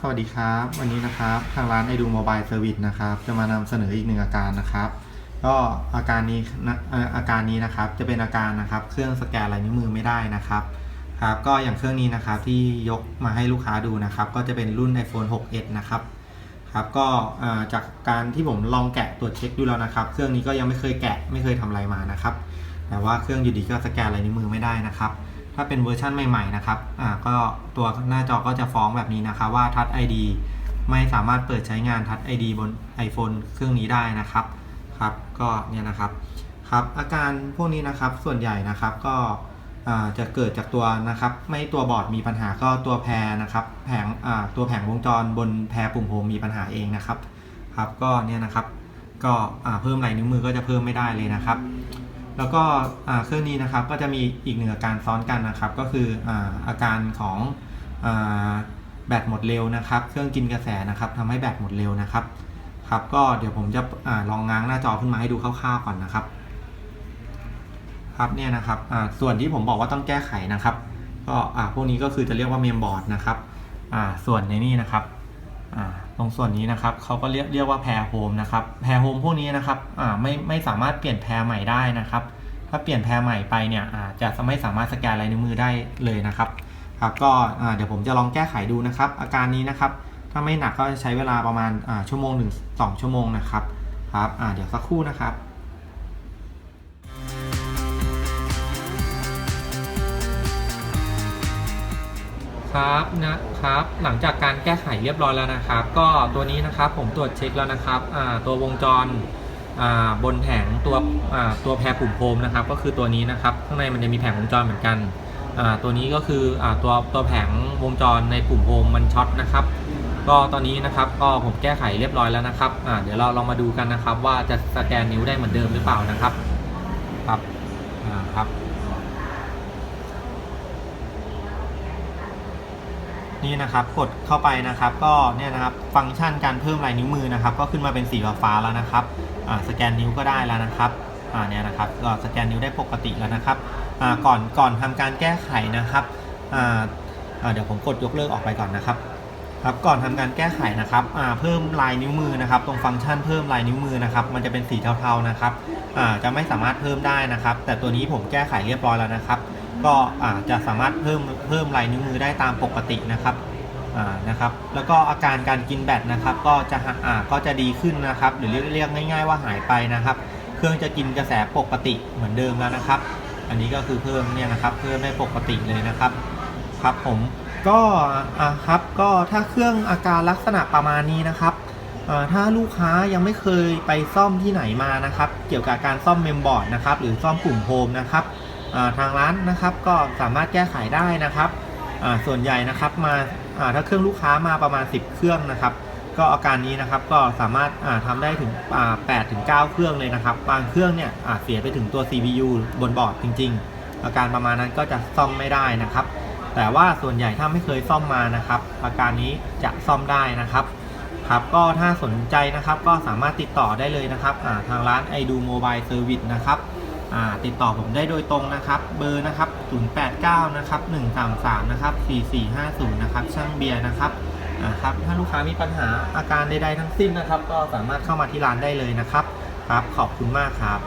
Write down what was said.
สวัสดีครับ วันนี้นะครับทางร้านไอดูโมบายเซอร์วิสนะครับ จะมานำเสนออีกหนึ่งอาการนะครับ ก็อาการนี้นะอาการนี้นะครับ จะเป็นอาการนะครับ เครื่องสแกนลายนิ้วมือไม่ได้นะครับ ครับ ก็อย่างเครื่องนี้นะครับที่ยกมาให้ลูกค้าดูนะครับ ก็จะเป็นรุ่น iPhone 6s นะครับ ครับ ก็จากการที่ผมลองแกะตรวจเช็คดูแล้วนะครับ เครื่องนี้ก็ยังไม่เคยแกะ ไม่เคยทำอะไรมานะครับ แต่ว่าเครื่องอยู่ดีก็สแกนลายนิ้วมือไม่ได้นะครับ ถ้าเป็นเวอร์ชันใหม่ๆนะครับอ่าก็ตัวหน้าจอก็จะฟ้องแบบนี้นะครับว่า Touch ID ไม่สามารถเปิดใช้งาน Touch ID บน iPhone เครื่องนี้ได้นะครับครับก็เนี่ยนะครับครับอาการพวกนี้นะครับส่วนใหญ่นะครับก็อ่าจะเกิดจากตัวนะครับไม่ตัวบอร์ดมีปัญหาก็ตัวแพรนะครับแผงอ่าตัวแผงวงจรบนแพรปุ่มโฮมมีปัญหาเองนะครับครับก็เนี่ยนะครับก็อ่าเพิ่มลายนิ้วมือก็จะเพิ่มไม่ได้เลยนะครับ แล้วก็เครื่องนี้นะครับก็จะมีอีกหนึ่งอาการซ้อนกันนะครับ ก็คืออาอาการของอแบตหมดเร็วนะครับ เครื่องกินกระแสนะครับทำให้แบตหมดเร็วนะครับครับก็เดี๋ยวผมจะอลองง้างหน้าจอขึ้นมาให้ดูคร่าวๆก่อนนะครับ ครับเนี่ยนะครับส่วนที่ผมบอกว่าต้องแก้ไขนะครับ ก็พวกนี้ก็คือจะเรียกว่าเมมบอร์ดนะครับส่วนในนี่นะครับ ตรงส่วนนี้นะครับเขาก็เรียกเรียกว่าแพรโฮมนะครับแพรโฮมพวกนี้นะครับไม่ไม่สามารถเปลี่ยนแพรใหม่ได้นะครับ ถ้าเปลี่ยนแพรใหม่ไปเนี่ยจะไม่สามารถสแกนลายนิ้วมือได้เลยนะครับครับก็เดี๋ยวผมจะลองแก้ไขดูนะครับ อาการนี้นะครับ ถ้าไม่หนักก็จะใช้เวลาประมาณชั่วโมงหนึ่งสองชั่วโมงนะครับครับเดี๋ยวสักครู่นะครับ ครับนะครับหลังจากการแก้ไขเรียบร้อยแล้วนะครับ ก็ตัวนี้นะครับผมตรวจเช็คแล้วนะครับตัววงจรบนแผงตัวตัวแพรปุ่มโฮมนะครับ ก็คือตัวนี้นะครับข้างในมันจะมีแผงวงจรเหมือนกันตัวนี้ก็คืออตัวตัวแผงวงจรในปุ่มโฮมมันช็อตนะครับ ก็ตอนนี้นะครับก็ผมแก้ไขเรียบร้อยแล้วนะครับเดี๋ยวเราลองมาดูกันนะครับ ว่าจะสแกนนิ้วได้เหมือนเดิมหรือเปล่านะครับครับครับ นี่นะครับกดเข้าไปนะครับก็เนี่ยนะครับฟังก์ชันการเพิ่มลายนิ้วมือนะครับ ก็ขึ้นมาเป็นสีฟ้าแล้วนะครับอ่าสแกนนิ้วก็ได้แล้วนะครับอ่าเนี่ยนะครับก็สแกนนิ้วได้ปกติแล้วนะครับอ่าก่อนก่อนทำการแก้ไขนะครับอ่าอ่าเดี๋ยวผมกดยกเลิกออกไปก่อนนะครับครับก่อนทำการแก้ไขนะครับอ่าเพิ่มลายนิ้วมือนะครับ ตรงฟังก์ชันเพิ่มลายนิ้วมือนะครับ มันจะเป็นสีเทาๆนะครับอ่าจะไม่สามารถเพิ่มได้นะครับ แต่ตัวนี้ผมแก้ไขเรียบร้อยแล้วนะครับ ก็อาจจะสามารถเพิ่มเพิ่มลายนิ้วมือได้ตามปกตินะครับนะครับแล้วก็อาการการกินแบตนะครับก็จะอ่าก็จะดีขึ้นนะครับ หรือเรียกเรียกง่าย ๆ ว่าหายไปนะครับ เครื่องจะกินกระแสปกติเหมือนเดิมแล้วนะครับ อันนี้ก็คือเพิ่มเนี่ยนะครับเพิ่มได้ปกติเลยนะครับครับผมก็อ่าครับก็ถ้าเครื่องอาการลักษณะประมาณนี้นะครับถ้าลูกค้ายังไม่เคยไปซ่อมที่ไหนมานะครับ เกี่ยวกับการซ่อมเมมบอร์ดนะครับหรือซ่อมปุ่มโฮมนะครับ ทางร้านนะครับก็สามารถแก้ไขได้นะครับส่วนใหญ่นะครับมาถ้าเครื่องลูกค้ามาประมาณ 10 เครื่องนะครับ ก็อาการนี้นะครับก็สามารถอ่าทำได้ถึง8ถึง9เครื่องเลยนะครับ บางเครื่องเนี่ยเสียไปถึงตัว CPU บนบอร์ดจริง ๆ อาการประมาณนั้นก็จะซ่อมไม่ได้นะครับ แต่ว่าส่วนใหญ่ถ้าไม่เคยซ่อมมานะครับ อาการนี้จะซ่อมได้นะครับครับก็ถ้าสนใจนะครับก็สามารถติดต่อได้เลยนะครับทางร้าน i do mobile service นะครับ ติดต่อผมได้โดยตรงนะครับ เบอร์นะครับ 089 นะครับ 133 นะครับ 4450 นะครับ ช่างเบียร์นะครับนะครับ ถ้าลูกค้ามีปัญหาอาการใดๆทั้งสิ้นนะครับ ก็สามารถเข้ามาที่ร้านได้เลยนะครับ ครับ ขอบคุณมากครับ